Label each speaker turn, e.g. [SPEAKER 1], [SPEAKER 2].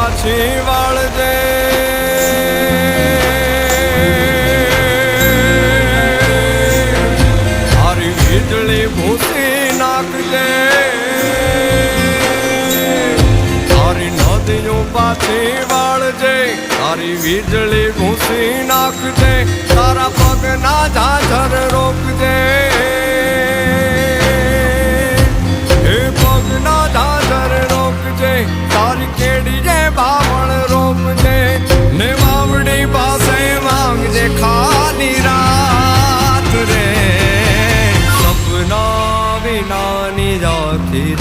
[SPEAKER 1] પાછી વાળજે. મારી વીજળી ભૂસી નાખજે. મારી નદીઓ પાછી વાળજે. તારી વીજળી ભૂસી નાખજે. તારા પગના ઝાઝર રોકજે. પગના ઝાઝર રોકજે. તારી કેડી બાવળ રોપજે ને વાવડી પાસે માંગજે ખાલી રાત રે. સપના વિનાની જાથી